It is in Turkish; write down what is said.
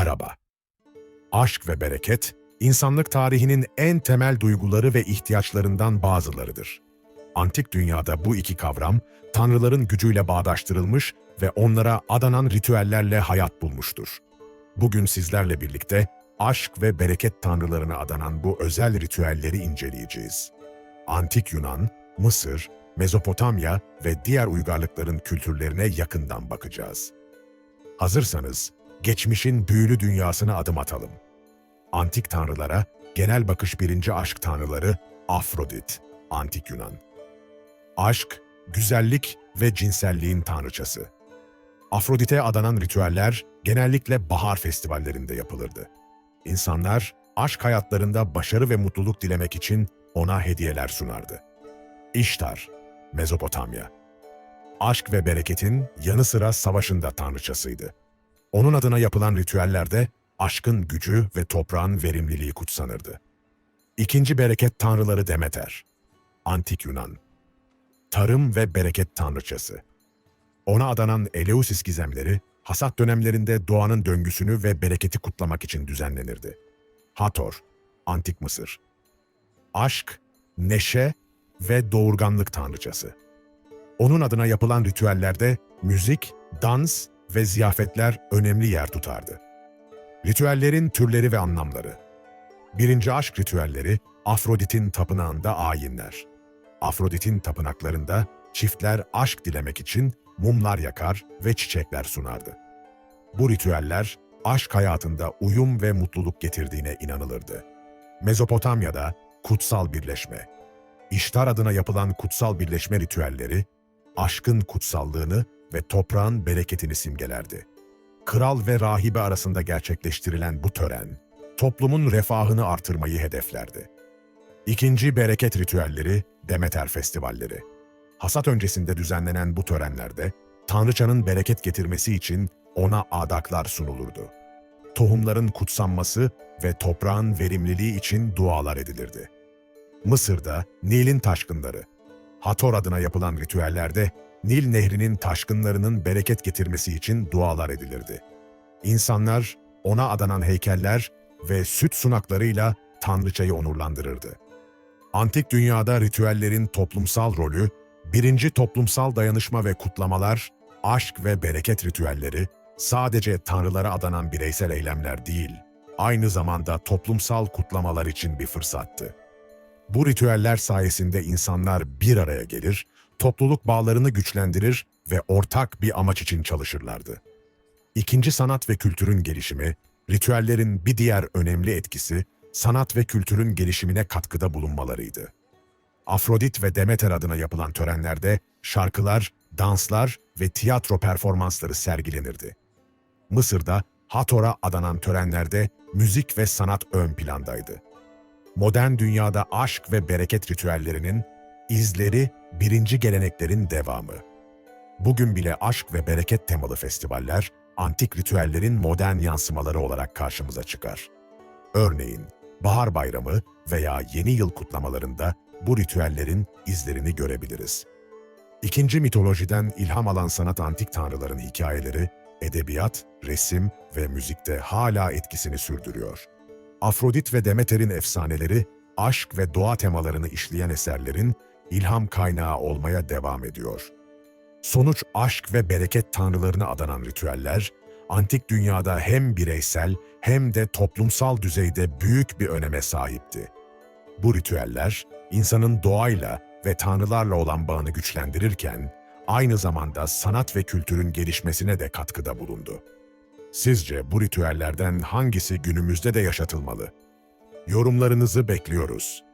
Merhaba. Aşk ve bereket, insanlık tarihinin en temel duyguları ve ihtiyaçlarından bazılarıdır. Antik dünyada bu iki kavram, tanrıların gücüyle bağdaştırılmış ve onlara adanan ritüellerle hayat bulmuştur. Bugün sizlerle birlikte aşk ve bereket tanrılarına adanan bu özel ritüelleri inceleyeceğiz. Antik Yunan, Mısır, Mezopotamya ve diğer uygarlıkların kültürlerine yakından bakacağız. Hazırsanız, geçmişin büyülü dünyasına adım atalım. Antik tanrılara genel bakış birinci aşk tanrıları Afrodit, Antik Yunan. Aşk, güzellik ve cinselliğin tanrıçası. Afrodit'e adanan ritüeller genellikle bahar festivallerinde yapılırdı. İnsanlar aşk hayatlarında başarı ve mutluluk dilemek için ona hediyeler sunardı. İştar, Mezopotamya. Aşk ve bereketin yanı sıra savaşın da tanrıçasıydı. Onun adına yapılan ritüellerde aşkın gücü ve toprağın verimliliği kutsanırdı. İkinci bereket tanrıları Demeter. Antik Yunan. Tarım ve bereket tanrıçası. Ona adanan Eleusis gizemleri, hasat dönemlerinde doğanın döngüsünü ve bereketi kutlamak için düzenlenirdi. Hathor, Antik Mısır. Aşk, neşe ve doğurganlık tanrıçası. Onun adına yapılan ritüellerde müzik, dans ve ziyafetler önemli yer tutardı. Ritüellerin türleri ve anlamları. Birinci aşk ritüelleri Afrodit'in tapınağında ayinler. Afrodit'in tapınaklarında çiftler aşk dilemek için mumlar yakar ve çiçekler sunardı. Bu ritüeller aşk hayatında uyum ve mutluluk getirdiğine inanılırdı. Mezopotamya'da kutsal birleşme. İştar adına yapılan kutsal birleşme ritüelleri, aşkın kutsallığını ve toprağın bereketini simgelerdi. Kral ve rahibe arasında gerçekleştirilen bu tören, toplumun refahını artırmayı hedeflerdi. İkinci bereket ritüelleri, Demeter festivalleri. Hasat öncesinde düzenlenen bu törenlerde, Tanrıçanın bereket getirmesi için ona adaklar sunulurdu. Tohumların kutsanması ve toprağın verimliliği için dualar edilirdi. Mısır'da Nil'in taşkınları. Hator adına yapılan ritüellerde Nil nehrinin taşkınlarının bereket getirmesi için dualar edilirdi. İnsanlar ona adanan heykeller ve süt sunaklarıyla tanrıçayı onurlandırırdı. Antik dünyada ritüellerin toplumsal rolü, birinci toplumsal dayanışma ve kutlamalar, aşk ve bereket ritüelleri, sadece tanrılara adanan bireysel eylemler değil, aynı zamanda toplumsal kutlamalar için bir fırsattı. Bu ritüeller sayesinde insanlar bir araya gelir, topluluk bağlarını güçlendirir ve ortak bir amaç için çalışırlardı. İkinci sanat ve kültürün gelişimi, ritüellerin bir diğer önemli etkisi, sanat ve kültürün gelişimine katkıda bulunmalarıydı. Afrodit ve Demeter adına yapılan törenlerde şarkılar, danslar ve tiyatro performansları sergilenirdi. Mısır'da Hathor'a adanan törenlerde müzik ve sanat ön plandaydı. Modern dünyada aşk ve bereket ritüellerinin izleri birinci geleneklerin devamı. Bugün bile aşk ve bereket temalı festivaller, antik ritüellerin modern yansımaları olarak karşımıza çıkar. Örneğin, Bahar Bayramı veya Yeni Yıl kutlamalarında bu ritüellerin izlerini görebiliriz. İkinci mitolojiden ilham alan sanat antik tanrıların hikayeleri, edebiyat, resim ve müzikte hala etkisini sürdürüyor. Afrodit ve Demeter'in efsaneleri, aşk ve doğa temalarını işleyen eserlerin ilham kaynağı olmaya devam ediyor. Sonuç aşk ve bereket tanrılarına adanan ritüeller, antik dünyada hem bireysel hem de toplumsal düzeyde büyük bir öneme sahipti. Bu ritüeller, insanın doğayla ve tanrılarla olan bağını güçlendirirken, aynı zamanda sanat ve kültürün gelişmesine de katkıda bulundu. Sizce bu ritüellerden hangisi günümüzde de yaşatılmalı? Yorumlarınızı bekliyoruz.